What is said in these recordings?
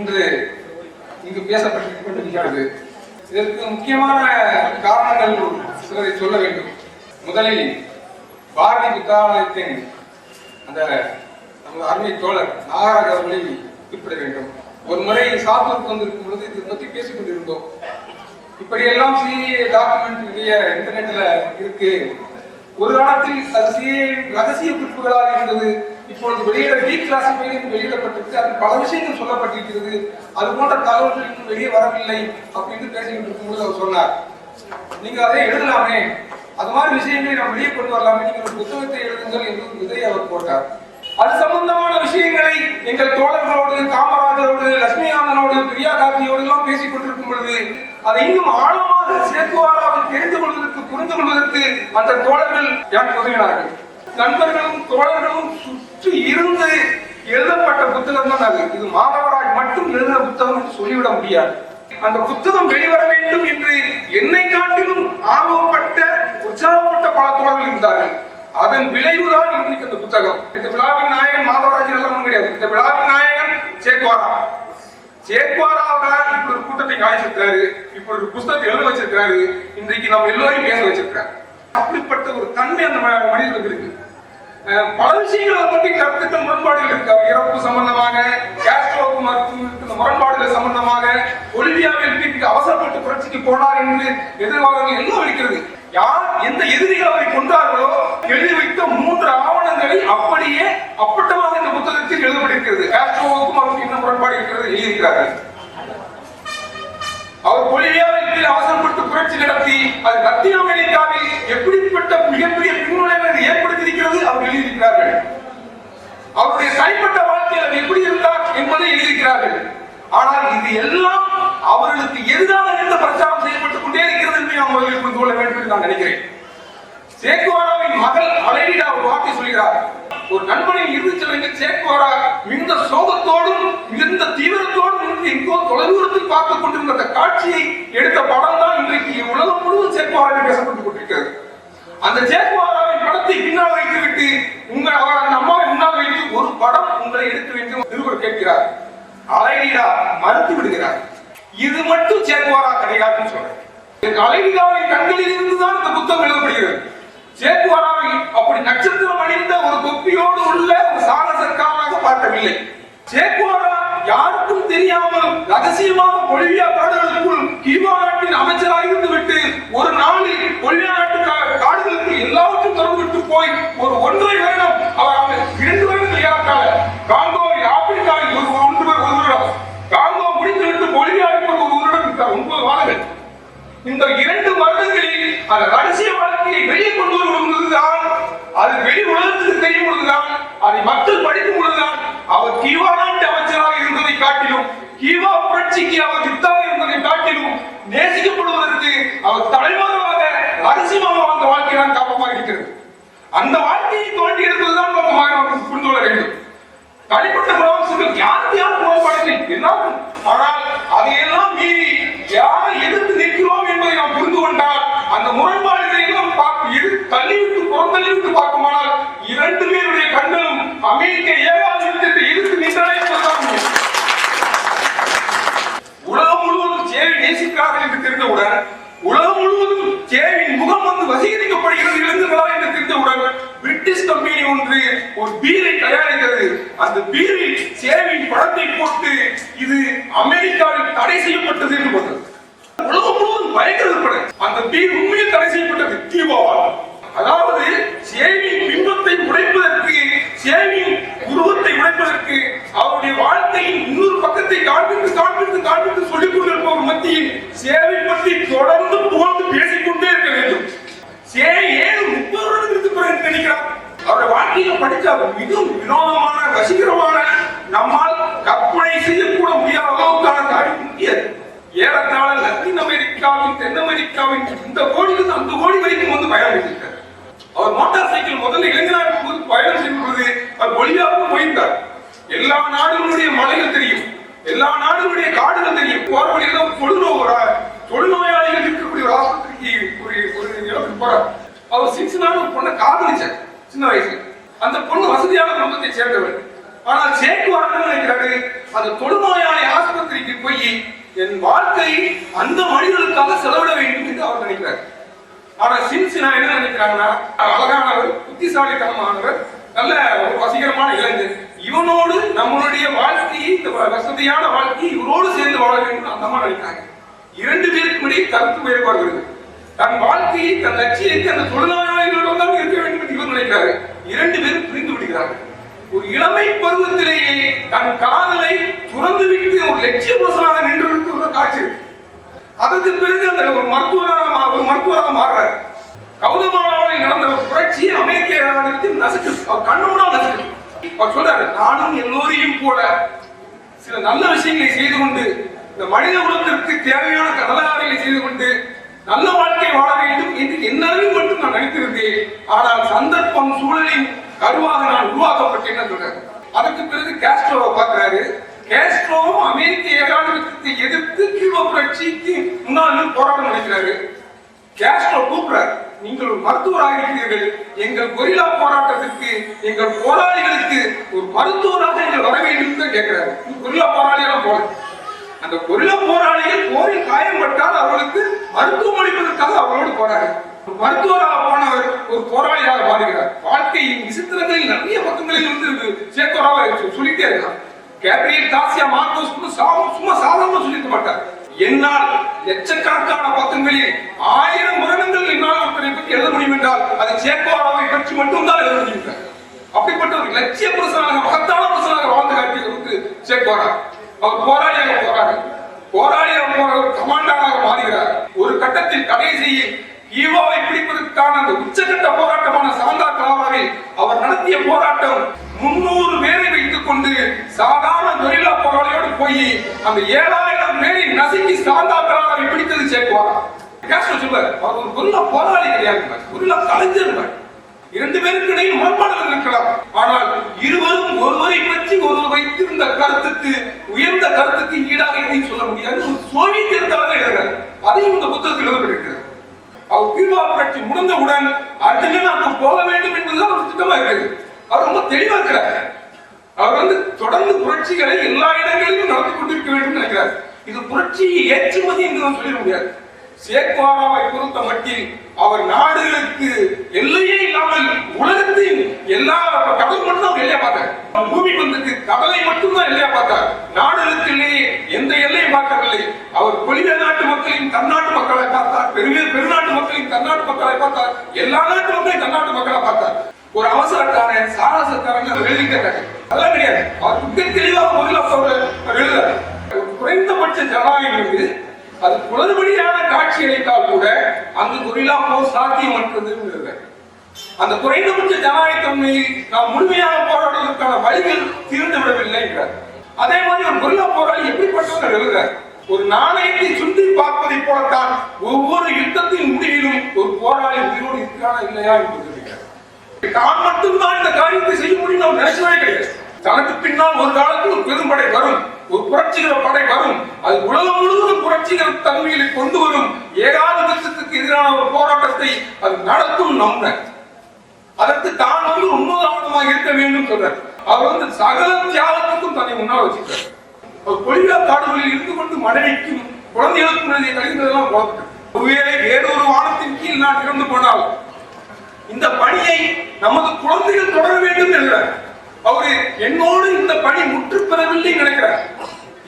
இன்று இங்கு பேசப்பட்டு கொண்டிருக்கிறது. இதற்கு முக்கியமான காரணங்கள் சிலரை சொல்ல வேண்டும். முதலில் பாரதி புத்தாலயத்தின் அந்த நமது அருமை தோழர் நாகராஜ் அவர்களை குறிப்பிட வேண்டும். ஒரு முறை சாத்தூருக்கு வந்திருக்கும் பொழுது இதை பற்றி பேசிக் கொண்டிருந்தோம். இப்படியெல்லாம் சிஏ டாக்குமெண்ட் இந்திய இன்டர்நெட்ல இருக்கு. ஒரு காலத்தில் அது சிஏ ரகசிய குறிப்புகளாக இருந்தது. இப்பொழுது வெளியிட டீ கிளாசிஃபைடும் வெளியிடப்பட்டிருக்கு. அது பல விஷயங்கள் சொல்லப்பட்டிருக்கிறது. அது போன்ற தகவல்கள் இன்னும் வெளியே வரவில்லை அப்படின்னு பேசிக்கிட்டு இருக்கும்போது அவர் சொன்னார். நீங்க அதை எழுதலாமே. அது மாதிரி விஷயங்களை நாம் வெளியே கொண்டு வரலாமே. நீங்கள் ஒரு புத்தகத்தை எழுதுங்கள் என்று விதை அவர் போட்டார். அது சம்பந்தமான விஷயங்களை எங்கள் தோழர்களோடு காமராஜரோடு லட்சுமிகாந்தனோடு பிரியா காந்தியோடு எல்லாம் பேசிக் கொண்டிருக்கும் பொழுது அதை இன்னும் ஆழமாக சேர்த்துவாராவை தெரிந்து கொள்வதற்கு புரிந்து கொள்வதற்கு அந்த தோழர்கள் எனக்கு உதவினார்கள்? நண்பர்களும் தோழர்களும் சுற்றி இருந்து எழுதப்பட்ட புத்தகம் தான் அது. இது மாணவராய் மட்டும் எழுதின புத்தகம் சொல்லிவிட முடியாது. அந்த புத்தகம் வெளிவர வேண்டும் என்று என்னை காட்டிலும் ஆர்வப்பட்ட உற்சாகப்பட்ட பல தோழர்கள் இருந்தார்கள். அதன் விளைவுதான் இன்றைக்கு இந்த புத்தகம். இந்த விழாவின் நாயகன் மாதவராஜன் எல்லாம் ஒண்ணும் கிடையாது. இந்த விழாவின் நாயகன் சேத்வாரா சேத்வாராக இப்படி ஒரு கூட்டத்தை காய்ச்சிருக்காரு இப்படி ஒரு புத்தகத்தை எழுத வச்சிருக்காரு இன்றைக்கு நம்ம எல்லோரையும் பேச வச்சிருக்காரு அப்படிப்பட்ட ஒரு தன்மை அந்த மனிதனுக்கு இருக்கு. பல விஷயங்களை பற்றி கற்பித்த முரண்பாடுகள் இருக்கு. இறப்பு சம்பந்தமாக கேஸ்ட்ரோக்கு மருத்துவ முரண்பாடுகள் சம்பந்தமாக ஒலிவியாவில் பின்பு அவசரப்பட்டு புரட்சிக்கு போனார் என்று எதிர்வாதங்கள் எல்லாம் இருக்கிறது யார் எந்த எதிரிகள் அவரை கொண்டார்களோ எழுதி வைத்த மூன்று ஆவணங்களை அப்படியே அப்பட்டமாக இந்த புத்தகத்தில் எழுதப்பட்டிருக்கிறது. கேஸ்ட்ரோவுக்கும் அவருக்கு என்ன முரண்பாடு இருக்கிறது? எழுதியிருக்கிறார்கள். அவர் பொலிவியாவில் அவசரப்பட்டு புரட்சி நடத்தி அது லத்தீன் அமெரிக்காவில் எப்படிப்பட்ட மிகப்பெரிய பின்விளைவை ஏற்படுத்தியிருக்கிறது அவர் எழுதியிருக்கிறார்கள் அவருடைய தனிப்பட்ட வாழ்க்கையில் அவர் எப்படி இருந்தார் என்பதை எழுதியிருக்கிறார்கள் ஆனால் இது எல்லாம் அவர்களுக்கு எதிராக இருந்த பிரச்சாரம் செய்யப்பட்டுக் கொண்டே இருக்கிறது என்று நாம் முதலில் புரிந்து கொள்ள வேண்டும் என்று நான் நினைக்கிறேன் சேக்குவாராவின் மகள் அலைவிடா ஒரு இருக்கிறார். ஒரு நண்பனின் இறுதிச் சடங்கில் சேர்க்குவாரா மிகுந்த சோகத்தோடும் மிகுந்த தீவிரத்தோடும் இருந்து எங்கோ தொலைதூரத்தில் பார்த்துக் கொண்டிருந்த அந்த காட்சியை எடுத்த படம் தான் இன்றைக்கு உலகம் முழுவதும் சேக்குவாராவில் பேசப்பட்டுக் கொண்டிருக்கிறது. அந்த சேக்குவாராவின் படத்தை பின்னால் வைத்துவிட்டு உங்கள் அவர் அந்த அம்மாவை முன்னால் வைத்து ஒரு படம் உங்களை எடுக்க வேண்டும் திருவர் கேட்கிறார். அலைவிடா மறுத்து விடுகிறார். இது மட்டும் சேக்குவாரா கிடையாதுன்னு சொல்றேன். அலைவிடாவின் கண்களில் இருந்துதான் இந்த புத்தகம் எழுதப்படுகிறது. சேக்குவாராவை அப்படி நட்சத்திரம் அணிந்த ஒரு தொப்பியோடு உள்ள ஒரு சாகசக்காரனாக பார்க்கவில்லை. சேக்குவாரா யாருக்கும் தெரியாமல் ரகசியமாக பொலிவியா காடுகளுக்குள் கியூபா நாட்டின் அமைச்சராக இருந்து விட்டு ஒரு நாளில் பொலிவியா நாட்டு கா- காடுகளுக்கு எல்லாவற்றும் தொடர்பு விட்டு போய் ஒரு ஒன்றரை வருடம் அவர் அவர் இரண்டு வருடங்கள் ஏறத்தாழ காங்கோவில் ஆப்பிரிக்காவில் ஒரு ஒன்று ஒரு வருடம் காங்கோ முடித்துவிட்டு பொலிவியாவில் ஒரு ஒரு வருடம் இருக்கிறார் ஒன்பது வாரங்கள் இந்த இரண்டு வருடங்களில் அந்த ரகசிய வாழ்க்கையை வெளியே கொண்டு வரும் பொழுதுதான் அது வெளி உலகத்துக்கு தெரியும் பொழுதுதான் அதை மக்கள் படிக்கும் பொழுதுதான் அவர் கீவா நாட்டு அமைச்சராக இருந்ததை காட்டிலும் கீவா புரட்சிக்கு அவர் யுத்தாக இருந்ததை காட்டிலும் நேசிக்கப்படுவதற்கு அவர் தலைவராக ரகசியமாக வாழ்ந்த வாழ்க்கை தான் காப்பமாக இருக்கிறது அந்த வாழ்க்கையை தோண்டி எடுப்பதுதான் நோக்கமாக நாம் புரிந்து கொள்ள வேண்டும். தனிப்பட்ட பிரவாசங்கள் யாருக்கு யாரும் முரண்பாடுகள் எல்லாரும் ஆனால் அதையெல்லாம் மீறி யாரை எதிர்த்து நிற்கிறோம் என்பதை நாம் புரிந்து கொண்டால் அந்த முரண்பாடுகளை எல்லாம் பார்த்து தள்ளிவிட்டு புறந்தள்ளிவிட்டு பார்க்குமானால் இரண்டுமே பேருடைய கண்களும் அமெரிக்க ஏகாதிபத்தியத்தை எதிர்த்து நின்றன என்பதுதான் உண்மை. உலகம் முழுவதும் சேவை நேசிக்கிறார்கள் என்று தெரிந்தவுடன் உலகம் முழுவதும் சேவின் முகம் வந்து வசீகரிக்கப்படுகிறது இளைஞர்களா என்று தெரிந்தவுடன் பிரிட்டிஷ் கம்பெனி ஒன்று ஒரு பீரை தயாரிக்கிறது அந்த பீரில் சேவின் படத்தை போட்டு இது அமெரிக்க மிகவும் வினோதமான ரசிகரமான நம்மால் கற்பனை செய்யக்கூட முடியாத அளவுக்கான காரியம் முடியாது ஏறத்தாழ லத்தீன் அமெரிக்காவின் தென் அமெரிக்காவின் இந்த கோடியிலிருந்து அந்த கோடி வரைக்கும் வந்து பயணம் செய்திருக்கார். அவர் மோட்டார் சைக்கிள் முதல்ல இளைஞராக போது பயணம் செய்யும்போது அவர் ஒளியாகவும் போயிருந்தார். எல்லா நாடுகளுடைய மலைகள் தெரியும். எல்லா நாடுகளுடைய காடுகள் தெரியும். போற வழியில் தொழுநோய் தொழுநோயாளிகள் இருக்கக்கூடிய ஒரு ஆஸ்பத்திரிக்கு ஒரு ஒரு இடத்துக்கு போறார். அவர் சின்சினான ஒரு பொண்ணை காதலிச்சார். சின்ன வயசுல. அந்த பொண்ணு வசதியான குடும்பத்தை சேர்ந்தவர் ஆனால் சேக்குவார் என்ன நினைக்கிறாரு அந்த தொழுநோயாளி ஆஸ்பத்திரிக்கு போய் என் வாழ்க்கை அந்த மனிதனுக்காக செலவிட வேண்டும் என்று அவர் நினைக்கிறார். ஆனா சின்சினா என்ன நினைக்கிறாங்கன்னா அழகானவர் புத்திசாலித்தனமானவர் நல்ல ஒரு வசீகரமான இளைஞர். இவனோடு நம்மளுடைய வாழ்க்கையை இந்த வசதியான வாழ்க்கையை இவரோடு சேர்ந்து வாழ வேண்டும் அந்த மாதிரி நினைக்கிறாங்க. இரண்டு பேருக்கு இடையே கருத்து வேறுபாடு தன் வாழ்க்கையை தன் லட்சியத்தை அந்த தொழிலாளர்களோடு தான் இருக்க வேண்டும் என்று இவர் நினைக்கிறாரு. இரண்டு பேரும் பிரிந்து விடுகிறார்கள். ஒரு இளமை பருவத்திலேயே தன் காதலை துறந்து விட்டு ஒரு லட்சிய புருஷனாக நின்று ஒரு காட்சி. அதற்கு பிறகு அந்த ஒரு மருத்துவராக ஒரு மருத்துவராக மாறுறார். கௌதமாவில் நடந்த ஒரு புரட்சி அமெரிக்க ஏகாதிபத்தியம் நசுக்கு அவர் நசுக்கு. அவர் சொல்றாரு நானும் எல்லோரையும் போல சில நல்ல விஷயங்களை செய்து கொண்டு இந்த மனித குலத்திற்கு தேவையான நல்ல காரியங்களை செய்து கொண்டு நல்ல வாழ்க்கை வாழ வேண்டும் என்று என்னளவில் மட்டும் நான் நினைத்திருந்தேன் ஆனால் சந்தர்ப்பம் சூழலின் கருவாக நான் உருவாக்கப்பட்டேன்னு சொல்றாரு அதுக்கு பிறகு கேஸ்ட்ரோவை பார்க்கிறாரு. கேஸ்ட்ரோவும் அமெரிக்க ஏகாதிபத்தியத்தை எதிர்த்து கியூப புரட்சிக்கு முன்னால் நின்று போராட்டம் நடக்கிறாரு. கேஸ்ட்ரோ கூப்பிடுறாரு நீங்கள் ஒரு மருத்துவராக இருக்கிறீர்கள் எங்கள் கொரிலா போராட்டத்திற்கு எங்கள் போராளிகளுக்கு ஒரு மருத்துவராக நீங்கள் வர வேண்டும் என்று கேட்கிறாரு. கொரில்லா போராளியெல்லாம் போல. அந்த கொரிலா போராளிகள் போரில் காயம்பட்டால் அவர்களுக்கு மருத்துவம் அளிப்பதற்காக அவர்களோடு போறாரு மருத்துவராக போனவர் ஒரு போராளியாக மாறுகிறார். வாழ்க்கையின் விசித்திரங்களில் நிறைய பக்கங்களில் வந்து சேத்தோராக சொல்லிட்டே இருக்கலாம் கேப்ரியல் தாசியா மார்க்கோஸ் கூட சும்மா சாதாரண சொல்லிக்க மாட்டார். என்னால் லட்சக்கணக்கான பக்கங்களில் ஆயிரம் வருடங்கள் என்னால் ஒருத்தரை பற்றி எழுத முடியும் என்றால் அது சேக்கோராவை பற்றி மட்டும்தான் எழுத முடியும். அப்படிப்பட்ட ஒரு லட்சிய பிரசனாக மகத்தான பிரசனாக வாழ்ந்து காட்டியவருக்கு சேக்கோரா அவர் போராளியாக போறாரு போராளியாக போற ஒரு கமாண்டராக மாறுகிறார். ஒரு கட்டத்தில் கடைசியில் ஈவாவை பிடிப்பதற்கான அந்த உச்சகட்ட போராட்டமான சாந்தா கலாவாவில் அவர் நடத்திய போராட்டம் முன்னூறு பேரை வைத்துக் கொண்டு சாதாரண தொழிலா போராளியோடு போய் அந்த ஏழாயிரம் பேரை நசுக்கி சாந்தா கலாவை பிடித்தது சேர்க்குவார் கேஸ்ட்ரோ சொல்வார் அவர் ஒரு கொரில்லா போராளி கிடையாது கொரில்லா கலைஞர் இரண்டு பேருக்கு இடையில் முரண்பாடுகள் இருக்கலாம். ஆனால் இருவரும் ஒருவரை பற்றி ஒருவர் வைத்திருந்த கருத்துக்கு உயர்ந்த கருத்துக்கு ஈடாக எதையும் சொல்ல முடியாது. ஒரு சோவியத் எழுத்தாளர் எழுதுகிறார். அதையும் இந்த புத்தகத்தில் எழுதப்பட்டிருக்கிறது. அவர் கியூபா புரட்சி முடிந்தவுடன் அர்ஜென்டினாவுக்கு போக வேண்டும் என்பதுதான் ஒரு திட்டமா இருக்குது அவர் ரொம்ப தெளிவா இருக்கிறார். அவர் வந்து தொடர்ந்து புரட்சிகளை எல்லா இடங்களிலும் நடத்தி கொண்டிருக்க வேண்டும் நினைக்கிறார். இது புரட்சியை ஏற்றுமதி என்று நான் சொல்லிட முடியாது. சேக்வாராவை பொறுத்த மட்டில் அவர் நாடுகளுக்கு எல்லையே இல்லாமல் உலகத்தின் எல்லா கடல் மட்டும் தான் எல்லையா பார்த்தார். பூமி பந்துக்கு கடலை மட்டும்தான் எல்லையா பார்த்தார். நாடுகளுக்கு இல்லையே எந்த எல்லையும் பார்க்கவில்லை. அவர் பொலிவியா நாட்டு மக்களின் தன்னாட்டு மக்களை பார்த்தார் பெருமே பெருநாட்டு மக்களையும் தன்னாட்டு மக்களை பார்த்தார் எல்லா நாட்டு மக்களையும் தன்னாட்டு மக்களை பார்த்தார் ஒரு அவசரக்காரன் சாரசக்காரன் எழுதி கேட்டாங்க அதெல்லாம் கிடையாது. அவர் மிக தெளிவாக முதல்ல அவர் எழுதுறாரு. குறைந்தபட்ச ஜனநாயகம் இருக்கு அது குளறுபடியான காட்சி அளித்தால் கூட அங்கு கொரிலா போர் சாத்தியமற்றது அந்த குறைந்தபட்ச ஜனநாயகத்தன்மையில் நாம் முழுமையாக போராடுவதற்கான வழிகள் தீர்ந்து விடவில்லை என்றார். அதே மாதிரி ஒரு கொரிலா போராளி எப்படிப்பட்டவர் எழுதுறார். ஒரு நாணயத்தை போலத்தான் ஒவ்வொரு யுத்தத்தின் முடிவிலும் ஒரு போராளி உயிரோடு இருக்கிறானா இல்லையா என்று தெரிவிக்கிறார் தான் மட்டும்தான் இந்த காரியத்தை செய்ய முடியும் நாம் நினைச்சவே கிடையாது. தனக்கு பின்னால் ஒரு காலத்தில் ஒரு பெரும்படை வரும். ஒரு புரட்சிகர படை வரும். அது உலகம் முழுவதும் புரட்சிகர தன்மைகளை கொண்டு வரும். ஏகாதிபத்தியத்துக்கு எதிரான ஒரு போராட்டத்தை அது நடத்தும் நம்ப அதற்கு தான் வந்து உண்மைதானமாக இருக்க வேண்டும் சொல்றார். அவர் வந்து சகல தியாகத்துக்கும் தன்னை முன்னால் வச்சுக்கிறார். அவர் காடுகளில் இருந்து கொண்டு மனைவிக்கும் குழந்தைகளுக்கு எழுதிய கழிந்ததெல்லாம் குழப்பம் ஒருவேளை வேறொரு வானத்தின் கீழ் நான் இறந்து போனால் இந்த பணியை நமது குழந்தைகள் தொடர வேண்டும் என்ற அவரு என்னோடு இந்த பணி முற்று பெறவில்லை நினைக்கிறார்.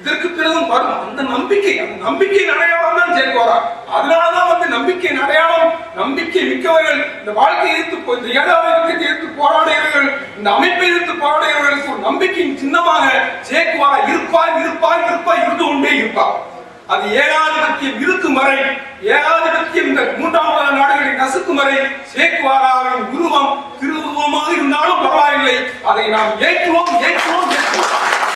இதற்கு பிறகும் வரும் அந்த நம்பிக்கை அந்த நம்பிக்கை அடையாளம் தான் சேர்க்கோரா அதனாலதான் வந்து நம்பிக்கை அடையாளம் நம்பிக்கை மிக்கவர்கள் இந்த வாழ்க்கையை எதிர்த்து போ- இந்த ஏகாதிபத்தியத்தை எதிர்த்து போராடுகிறவர்கள் இந்த அமைப்பை எதிர்த்து போராடுகிறவர்களுக்கு ஒரு நம்பிக்கையின் சின்னமாக சேர்க்குவாரா இருப்பார் இருப்பார் இருப்பார் இருந்து கொண்டே இருப்பார். அது ஏகாதிபத்தியம் இருக்கும் வரை ஏகாதிபத்தியம் இந்த மூன்றாம் உலக நாடுகளை நசுக்கும் வரை சேக்குவாராவின் உருவம் திருவுருவமாக இருந்தாலும் பரவாயில்லை. அதை நாம் ஏற்றுவோம் ஏற்றுவோம்.